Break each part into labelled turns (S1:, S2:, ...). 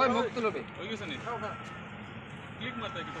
S1: ওই মুখ তুলবি
S2: হৈ গৈছে নি ক্লিক মাতে কিন্তু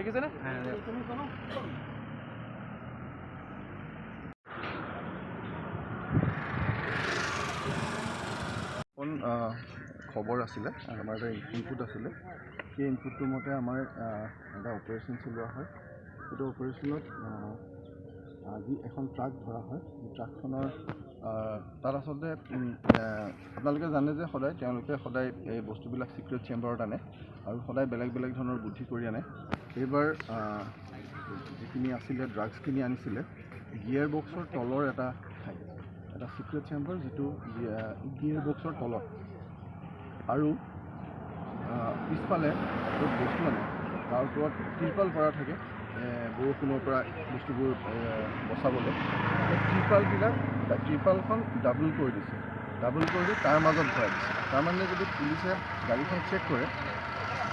S1: দেখিছেনে
S3: এখন আহ, খবৰ আছিলে আমাৰ এটা ইনপুট আছিলে সেই ইনপুটটো মতে আমাৰ এটা অপাৰেশ্যন চলোৱা হয়। সেইটো অপাৰেশ্যনত আজি এখন ট্ৰাক ধৰা হয়। সেই ট্ৰাকখনৰ তাত আচলতে আপোনালোকে জানে যে সদায় তেওঁলোকে সদায় এই বস্তুবিলাক ছিক্ৰেট চেম্বাৰত আনে আৰু সদায় বেলেগ বেলেগ ধৰণৰ বুদ্ধি কৰি আনে। এইবাৰ যিখিনি আছিলে ড্ৰাগছখিনি আনিছিলে গিয়াৰ বক্সৰ তলৰ এটা ঠাই এটা ছিক্ৰেট চেম্বাৰ যিটো গিয়াৰ বক্সৰ তলত আৰু পিছফালে য'ত বস্তু আনে। তাৰ ওপৰত ত্ৰিপাল পৰা থাকে বৰষুণৰ পৰা বস্তুবোৰ বচাবলৈ। ত্ৰিপালবিলাক ত্ৰিপালখন ডাবল কৰি দিছে। ডাবল কৰি দি তাৰ মাজত ভৰাই দিছে। তাৰমানে যদি পুলিচে গাড়ীখন চেক কৰে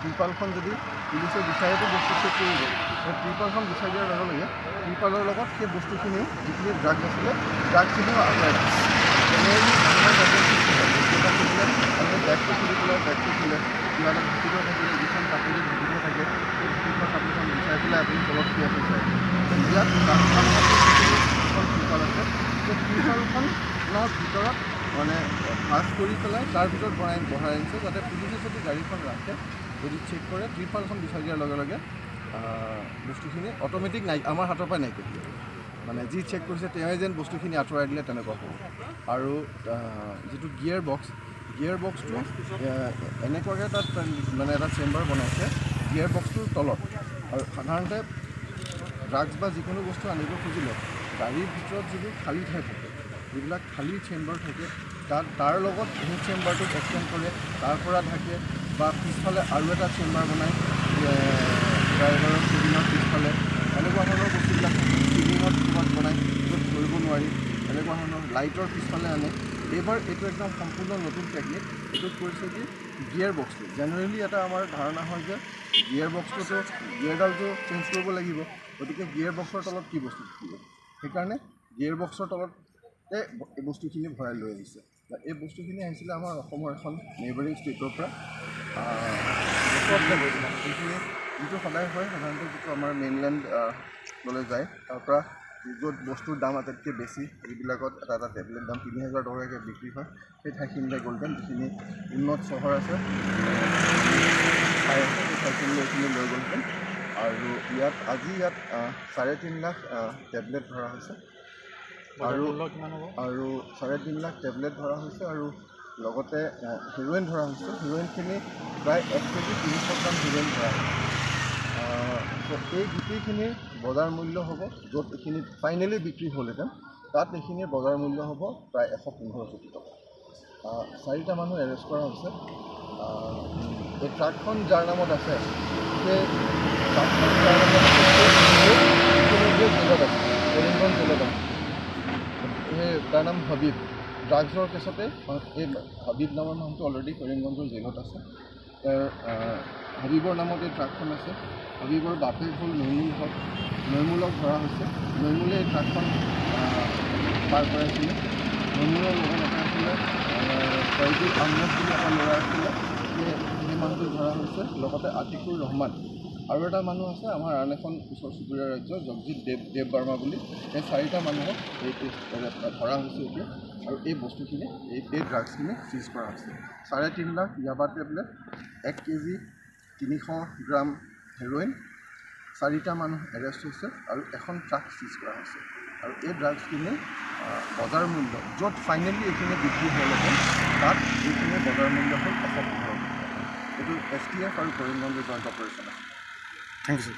S3: ত্ৰিপালখন যদি পুলিচে বিচাৰেতো বস্তু চেক কৰিব সেই ত্ৰিপালখন বিচাৰি দিয়াৰ লগে লগে ত্ৰিপালৰ লগত সেই বস্তুখিনি যিখিনি ড্ৰাগছ আছিলে ড্ৰাগছখিনিও আঁতৰাই জেনেৰেলি আমাৰ খুলি পেলাই বেগটো খোলে কিবা এটা থাকিলে যিখন কাপোৰে ঢাকিব থাকে, সেই কাপোৰখন বিচাৰি পেলাই আপুনি তলত কি আছে চাই ইয়াত ত্ৰিপালখনৰ ভিতৰত মানে ভাজ কৰি পেলাই তাৰ ভিতৰত বনাই, বহাই আনিছে, যাতে পুলিচে যদি গাড়ীখন ৰাখে যদি চেক কৰে ত্ৰিপালখন বিচাৰি দিয়াৰ লগে লগে বস্তুখিনি অট'মেটিক নাই, আমাৰ হাতৰ পৰাই নাইকিয়া মানে যি চেক কৰিছে তেওঁৱে যেন বস্তুখিনি আঁতৰাই দিলে, তেনেকুৱা হ'ব। আৰু যিটো গিয়াৰ বক্স গিয়াৰ বক্সটো এনেকুৱাকৈ তাত মানে এটা চেম্বাৰ বনাইছে গিয়াৰ বক্সটোৰ তলত। আৰু সাধাৰণতে ড্ৰাগছ বা যিকোনো বস্তু আনিব খুজিলে, গাড়ীৰ ভিতৰত যিবোৰ খালী ঠাই থাকে, যিবিলাক খালী চেম্বাৰ থাকে, তাত, তাৰ লগত সেই চেম্বাৰটোক এক্সটেণ্ড কৰে, তাৰ পৰা ঢাকে বা পিছফালে আৰু এটা চেম্বাৰ বনায় ড্ৰাইভাৰৰ কেবিনৰ পিছফালে এনেকুৱা ধৰণৰ বস্তুবিলাক কেবিনত ক'ৰবাত বনায় য'ত ধৰিব নোৱাৰি এনেকুৱা ধৰণৰ লাইটৰ পিছফালে আনে। এইবাৰ এইটো একদম সম্পূৰ্ণ নতুন টেকনিক এইটোত কৰিছে কি গিয়াৰ বক্সটো জেনেৰেলি এটা আমাৰ ধাৰণা হয় যে গিয়াৰ বক্সটোতো গিয়াৰডালটো চেঞ্জ কৰিব লাগিব গতিকে গিয়াৰ বক্সৰ তলত কি বস্তু থাকিব? সেইকাৰণে গিয়াৰ বক্সৰ তলতে এই বস্তুখিনি ভৰাই লৈ আহিছে। এই বস্তুখিনি আহিছিলে আমাৰ অসমৰ এখন নেইবাৰিং ষ্টেটৰ পৰা। যিখিনি যিটো সদায় হয় সাধাৰণতে যিটো আমাৰ মেইনলেণ্ড লৈ যায় তাৰ পৰা য'ত বস্তুৰ দাম আটাইতকৈ বেছি যিবিলাকত এটা এটা টেবলেট দাম তিনি হাজাৰ টকাকৈ বিক্ৰী হয়। সেই ঠাইখিনিলৈ গ'লহেঁতেন যিখিনি উন্নত চহৰ আছে ঠাই আছে সেই ঠাইখিনিলৈ এইখিনি লৈ গ'লহেঁতেন আৰু ইয়াত আজি ইয়াত চাৰে তিনি লাখ টেবলেট ধৰা হৈছে। আৰু আৰু চাৰে তিনি লাখ টেবলেট ধৰা হৈছে আৰু লগতে হিৰ'ইন ধৰা হৈছে। হিৰ'ইনখিনি প্ৰায় এক কেজি ত্ৰিছ গ্ৰাম হিৰ'ইন ধৰা হৈছে। এই গোটেইখিনিৰ বজাৰ মূল্য হ'ব, য'ত এইখিনি ফাইনেলি বিক্ৰী হ'লহেঁতেন, তাত এইখিনিৰ বজাৰ মূল্য হ'ব প্ৰায় এশ পোন্ধৰ কোটি টকা। চাৰিটা মানুহ এৰেষ্ট কৰা হৈছে। এই ট্ৰাকখন যাৰ নামত আছে, সেই ট্ৰাকখন যাৰ জেলত আছে কৰিমগঞ্জ সেই তাৰ নাম হাবিব। ড্ৰাগছৰ কেছতে এই হাবিব নামৰ মানুহটো অলৰেডি কৰিমগঞ্জৰ জেলত আছে। আহ, হাবিবৰ নামত এই ট্ৰাকখন আছে। হাবিবৰ বাপেক হ'ল নৈমুল হক। নৈমুলক ধৰা হৈছে। নৈমুলে এই ট্ৰাকখন পাৰ কৰাইছিলে। নৈমুলৰ লগত এটা আছিলে ফয়জুল আহমেদ বুলি এটা ল'ৰা আছিলে। সেই সেই মানুহটো ধৰা হৈছে। লগতে আতিকুৰ ৰহমান আৰু এটা মানুহ আছে আমাৰ আন এখন ওচৰ চুবুৰীয়া ৰাজ্য জগজিৎ দেৱ দেৱ বাৰ্মা বুলি। এই চাৰিটা মানুহক এই ধৰা হৈছে এতিয়া। আৰু এই বস্তুখিনি এই এই ড্ৰাগছখিনি চিজ কৰা হৈছে চাৰে তিনি লাখ ইয়াবা টেবলেট এক কেজি তিনিশ গ্ৰাম হেৰ'ইন চাৰিটা মানুহ এৰেষ্ট হৈছে আৰু এখন ট্ৰাক চিজ কৰা হৈছে। আৰু এই ড্ৰাগছখিনি বজাৰ মূল্য, য'ত ফাইনেলি এইখিনি বিক্ৰী হ'লহেঁতেন তাত এইখিনি বজাৰ মূল্য হ'ল এশ পোন্ধৰ এইটো এছ টি এফ আৰু কৰিমগঞ্জৰ জইণ্ট অপাৰেশ্যন আছে
S1: থেংক ইউ